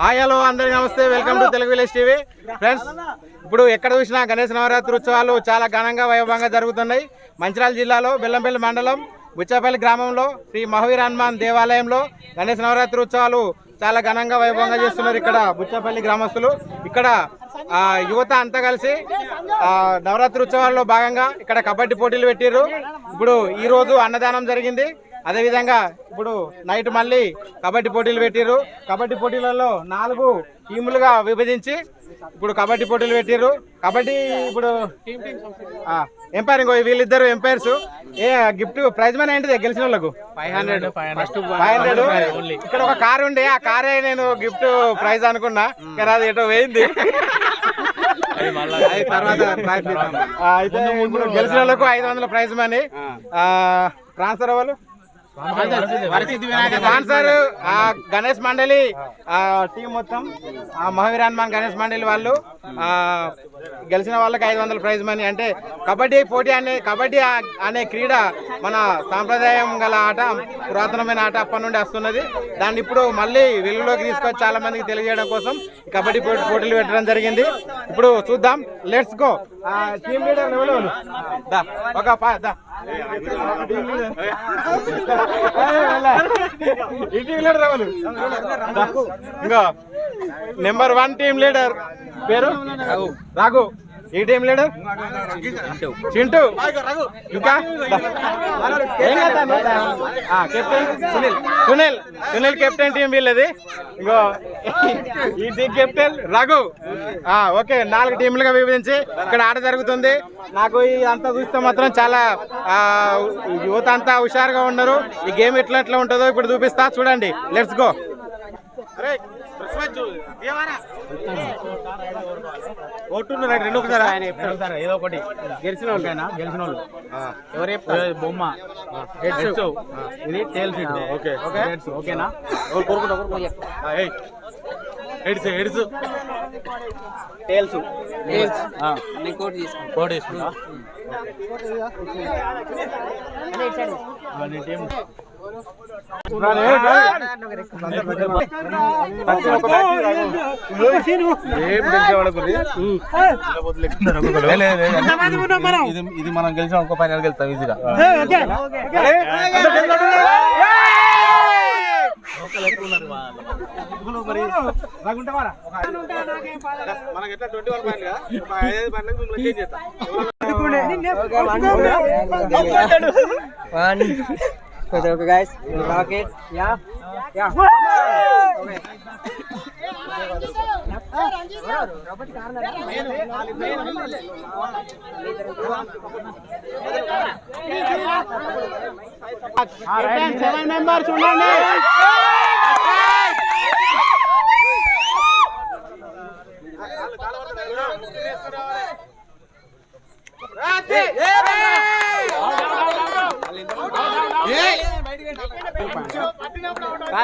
Hi hello అందరికీ నమస్తే. Welcome to Telugu village TV friends ఇప్పుడు ఎక్కడ చూసినా గణేష్ నవరాత్రి ఉత్సవాలు చాలా ఘనంగా వైభవంగా జరుగుతున్నాయి. మంచిర్యాల జిల్లాలో బెల్లంపల్లి మండలం బుచ్చపల్లి గ్రామంలో శ్రీ మహావీర్ హనుమాన్ దేవాలయంలో గణేష్ నవరాత్రి ఉత్సవాలు చాలా ఘనంగా వైభవంగా చేస్తున్నారు ఇక్కడ బుచ్చపల్లి గ్రామస్తులు. ఇక్కడ యువత అంతా కలిసి నవరాత్రి ఉత్సవాల్లో భాగంగా ఇక్కడ కబడ్డీ పోటీలు పెట్టిర్రు. ఇప్పుడు ఈరోజు అన్నదానం జరిగింది. అదేవిధంగా ఇప్పుడు నైట్ మళ్ళీ కబడ్డీ పోటీలు పెట్టిర్రు. కబడ్డీ పోటీలలో నాలుగు టీములుగా విభజించి ఇప్పుడు కబడ్డీ పోటీలు పెట్టిర్రు. కబడ్డీ ఇప్పుడు ఎంపైర్ ఇంకో వీళ్ళిద్దరు ఎంపైర్స్. ఏ గిఫ్ట్ ప్రైజ్ మనీ ఏంటిది? గెలిచిన వాళ్ళకు? Five hundred five hundred five hundred ఇక్కడ ఒక కార్ ఉండే ఆ కారే నేను గిఫ్ట్ ప్రైజ్ అనుకున్నా. కానీ అది ఎటో. ఆ, అయితే ఇప్పుడు గెలిచిన వాళ్ళకు ఐదు వందల ప్రైజ్ మనీ. ట్రాన్స్ఫర్ అవ్వాలి? ఆ గణేష్ మండలి టీం మొత్తం ఆ మహావీర్ హనుమాన్ గణేష్ మండలి వాళ్ళు గెలిచిన వాళ్ళకి ఐదు వందల ప్రైజ్ మనీ. అంటే కబడ్డీ పోటీ అనే కబడ్డీ అనే క్రీడ మన సాంప్రదాయం గల ఆట పురాతనమైన ఆట అప్పటి నుండి వస్తున్నది. దాన్ని ఇప్పుడు మళ్ళీ వెలుగులోకి తీసుకొచ్చి చాలా మందికి తెలియజేయడం కోసం కబడ్డీ పోటీ పోటీలు పెట్టడం జరిగింది. ఇప్పుడు చూద్దాం లెట్స్ గో టీం లీడర్ ఎవరు? ఒక దా. ఇంకో నెంబర్ వన్ టీం లీడర్ పేరు? రాఘు. ఈ టీం లీడర్ చింటూ. ఇంకా? Captain Sunil. Sunil. Sunil captain team వీళ్ళది. ఇంకో ఈ టీం కెప్టెన్ రఘు. ఆ, ఓకే నాలుగు టీంలుగా విభజించి ఇక్కడ ఆట జరుగుతుంది. నాకు ఈ అంతా చూస్తే మాత్రం చాలా ఆ, యువత అంతా హుషారుగా ఉన్నారు. ఈ గేమ్ ఎట్లా ఎట్లా ఉంటుందో ఇప్పుడు చూపిస్తా. చూడండి. లెట్స్ గో రెండు ఒకసారి? ఏదో ఒకటి. గెలిచిన వాళ్ళు గెలిచిన వాళ్ళు ఎవరు చెప్తారు? బొమ్మ. హెడ్స్ ఇది టేల్ సీట్ ఓకే. ఓకే? హెడ్స్ ఓకేనా? Heads heads tails tails court తీసుకుంటా. నీ టీం ఇది మనం గెలిచిన ఇంకో ఫైనల్ గెలుస్తాం ఈజీగా మనకి ఎట్లా ట్వంటీ వన్ పాయింట్ కదా ఐదు పాయింట్ మిమ్మల్ని చేంజ్ చేస్తా Okay, okay guys. Rocket. Yeah. Yeah. Okay. Seven members ఉండండి రాత్రి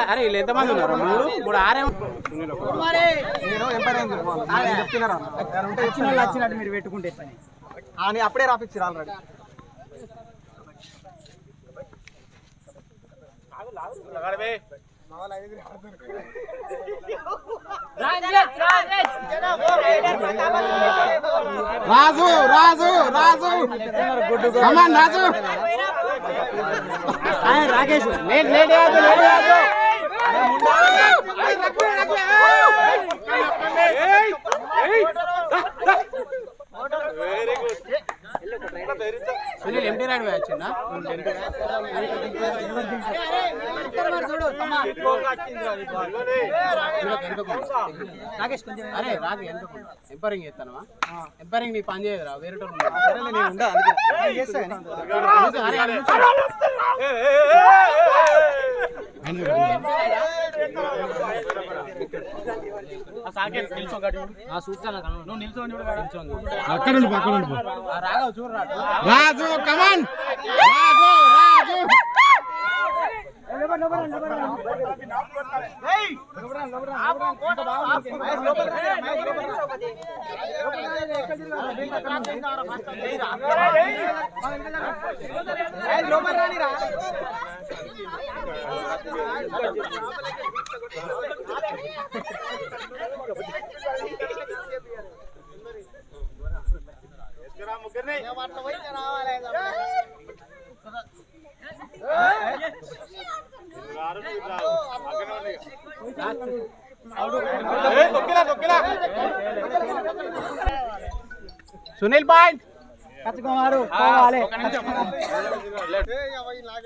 అరే వీళ్ళు ఎంతమంది ఉన్నారు? మూడు? మూడు ఆరే వచ్చినట్టు మీరు పెట్టుకుంటే పని. అని అప్పుడే రాపిచ్చారు already Raju Raju Raju. Come on Raju. Rakesh. Late late చేయొద్దు, లేట్ చేయొద్దు. సునీల్ ఎంటీ రైడ్ వచ్చిందా రాకేష్ కొంచెం అరే రాదు ఎంత ఎంపరింగ్ చేస్తానవా ఎంపరింగ్ నీ పని చేయదు రా వేరే సరేలే, నేను రాజు అందుకే నేను చేస్తా కానీ. అరే అరే నువ్వు నిల్చోండి అక్కడ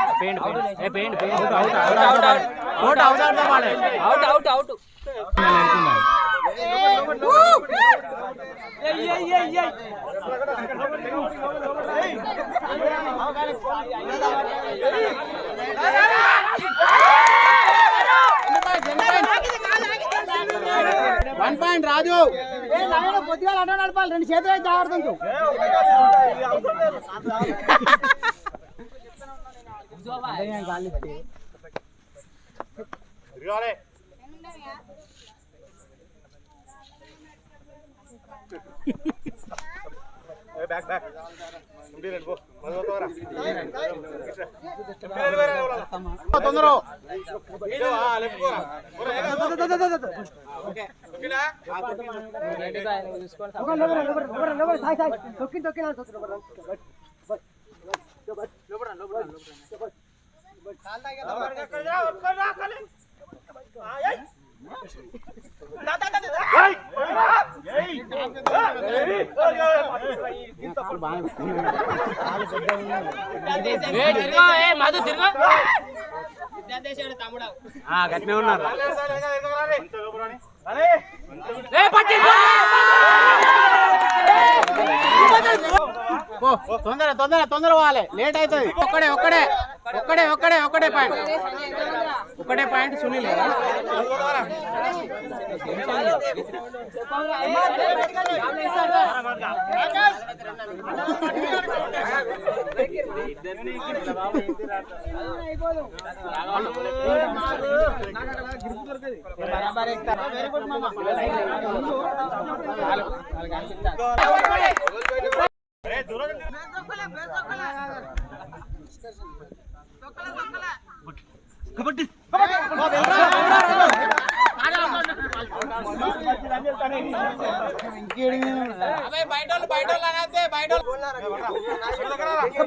పాయింట్ పోవాలి దున్నాడు చూడు పాట కొద్ది వెనక జరుగులి పొద్దుగాల పాలు కూడా వన్ పాయింట్ రాజు. పొద్దుగా అడ్డ నడపాలి. రెండు చేతులు అయితే జాగ్రత్త తొందర తొక్కి తొక్కి గట్టినే ఉన్నారు తొందర తొందర తొందర పోవాలి. లేట్ అవుతుంది. ఒక్కడే ఒక్కడే. ఒక్కడే ఒక్కడే ఒక్కడే పాయింట్. ఒక్కడే పాయింట్ సునీల్. కదా?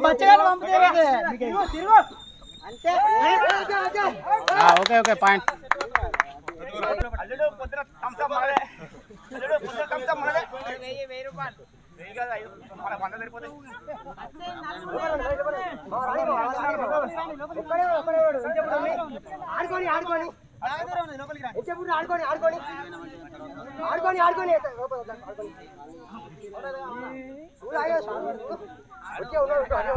బచ్చగాడు ఓకే ఓకే పాయింట్ ఒక్కడే ఒక్కడే వాడు. ఇంకెప్పుడు ఉంది? ఆడుకోని ఆడుకోని ఇంకెప్పుడు ఆడుకోని ఆడుకోని ఆడుకోని ఆడుకోని లోపల వద్దా, ఆడుకోని. ఊరు ఆగేది. వచ్చే ఉన్నాడు, అన్నీ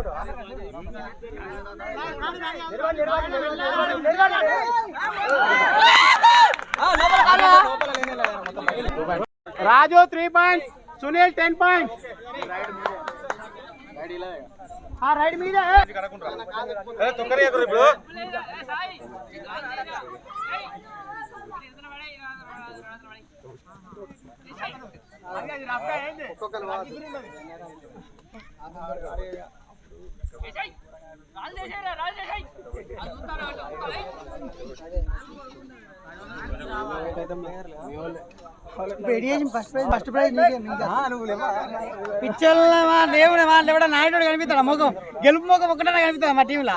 Raju three point Sunil ten point ఆ రైడ్ మీద ఫస్ట్ ప్రైజ్ ఫస్ట్ ప్రైజ్ పిచ్చర్లమా దేవుడు మా లేవడా నాయుడు కనిపిస్తాడు? ముఖం గెలుపు ముఖం ఒక్కటే కనిపిస్తాడు మా టీంలో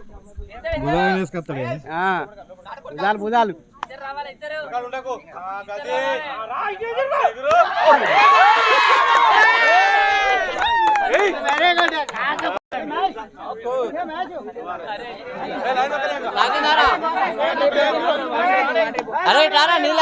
భుజాలు భుజాలు ఉండకు గది ఎగురు అరే టారా నీళ్ళ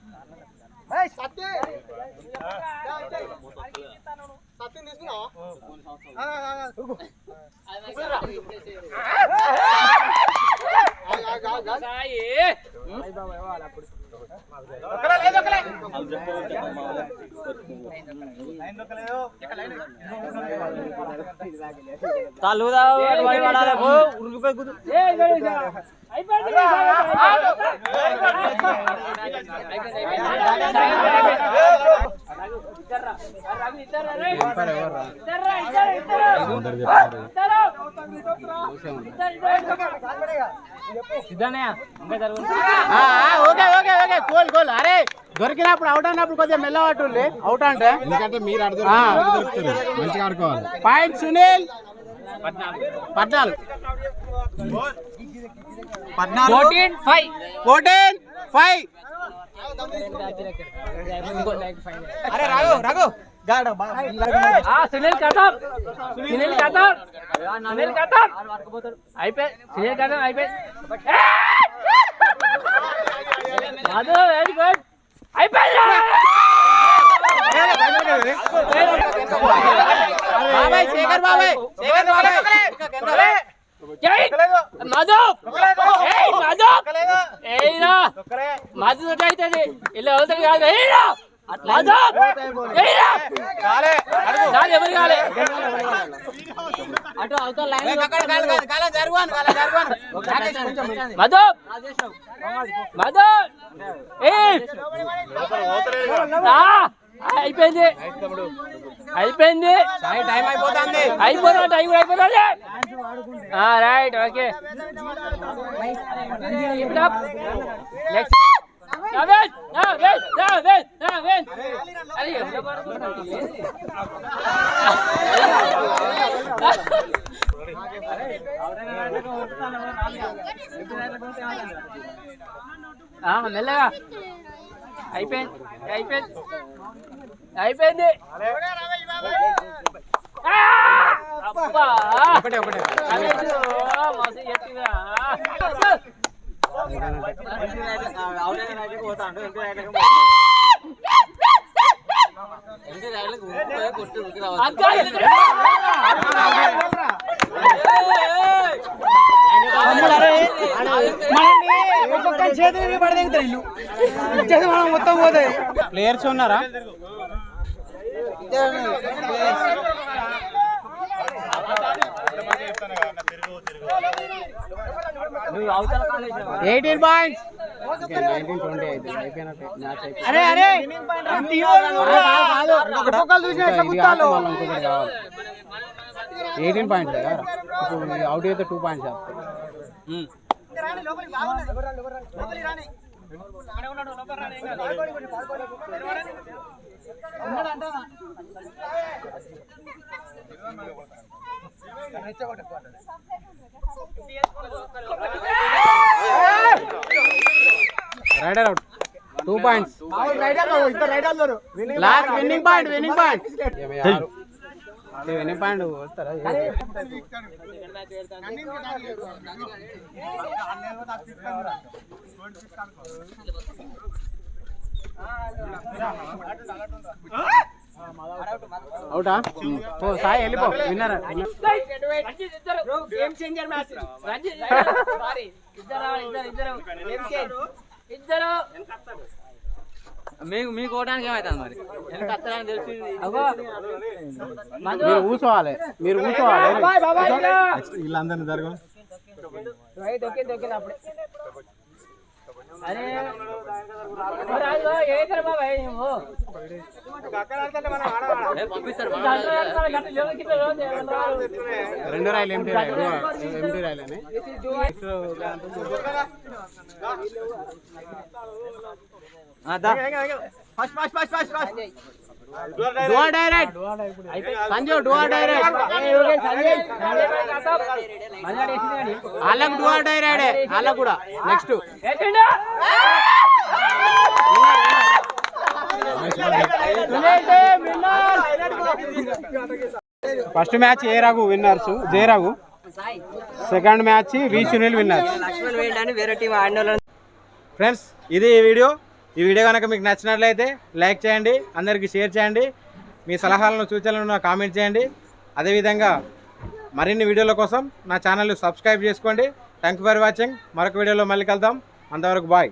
సత్తిని తీసుకున్నావా? తలుదా ఉరికిపోయి ఓకే ఓకే ఓకే కోల్ కోల్ అరే దొరికినప్పుడు అవుట్ అన్నప్పుడు కొద్దిగా మెల్లవాటు అవుట్ అంటే ఎందుకంటే మీరు ఆడ మంచిగా ఆడుకోవాలి పాయింట్ సునీల్ పద్నాలుగు. పద్నాలుగు. Fourteen five. Fourteen five. అరే రాఘు రాఘు గాడ బా సునీల్ కథం. సునీల్ కథం. సునీల్ కథం. అయిపోయి సునీల్ కథం అయిపోయి. మధు వెరీ గుడ్ అయిపోయింది బాబాయ్ శేఖర్ బాబాయ్ శేఖర్ బాబాయ్. మధు అవుతుంది ఇలా అవుతుంది కాదు. కాలే. ఎవరు కాలే? మధు మధు ఏయ్! రా. అయిపోయింది. అయిపోయింది. టైం అయిపోతుంది అయిపోయినా టైం కూడా అయిపోతుంది. Right okay. Next Naveen Naveen Naveen Naveen అరే ఎవరు పడుతున్నారు? ఆ, మెల్లగా. అయిపోయింది. అయిపోయింది. అయిపోయింది. ఒకటే ఎత్తిగా. అక్క, ఇది- ఒక్కొక్క చేతి పడదెగుతారు ఇల్లు ఇచ్చేది మనం మొత్తం పోతాయి ప్లేయర్స్ ఉన్నారా ఎయిటీన్ పాయింట్స్ అరే అరే చూసిన ఎయిటీన్ పాయింట్స్ కదా ఇప్పుడు అవుట్ అయితే two points raider out two points last winning point winning point point వస్తారా? అవుటా? ఓ సాయి వెళ్ళిపో. విన్నారా? ఇద్దరు game changer match Ranjith sorry ఇద్దరు. ఇద్దరు మీకు మీకు ఓటానికి ఏమవుతుంది మరి? ఎందుకు అత్తడానికి తెలిసి? అగో. మధు మీరు కూర్చోవాలి మీరు కూర్చోవాలి బాబాయ్ బాబాయ్ ఇలా. వీళ్ళందరినీ జరగం. రైట్ ఓకే ఓకే అప్పుడే. అరే. మరి అదిగో ఏదైతే బాబాయ్ నువ్వు? పంపిస్తారు గంట గంట గంట జోలు కింద రోజు ఏమన్నా రాదు. రెండు రాయలు ఎంటీ రాయలు ఎంటీ రాయలు అని డువా డైరెక్ట్ సంజయ్. డువా డైరెక్ట్. వాళ్ళకు డువా డైరెక్ట్ వాళ్ళకు కూడా. Next. First match A Raghu winners? Jaya Raghu second match B Sunil winners. Friends ఇది ఈ వీడియో. ఈ వీడియో కనుక మీకు నచ్చినట్లయితే లైక్ చేయండి అందరికీ షేర్ చేయండి మీ సలహాలను సూచనలను కామెంట్ చేయండి. అదేవిధంగా మరిన్ని వీడియోల కోసం నా ఛానల్ సబ్స్క్రైబ్ చేసుకోండి. థ్యాంక్ యూ ఫర్ వాచింగ్ మరొక వీడియోలో మళ్ళీ కలుద్దాం. అంతవరకు బాయ్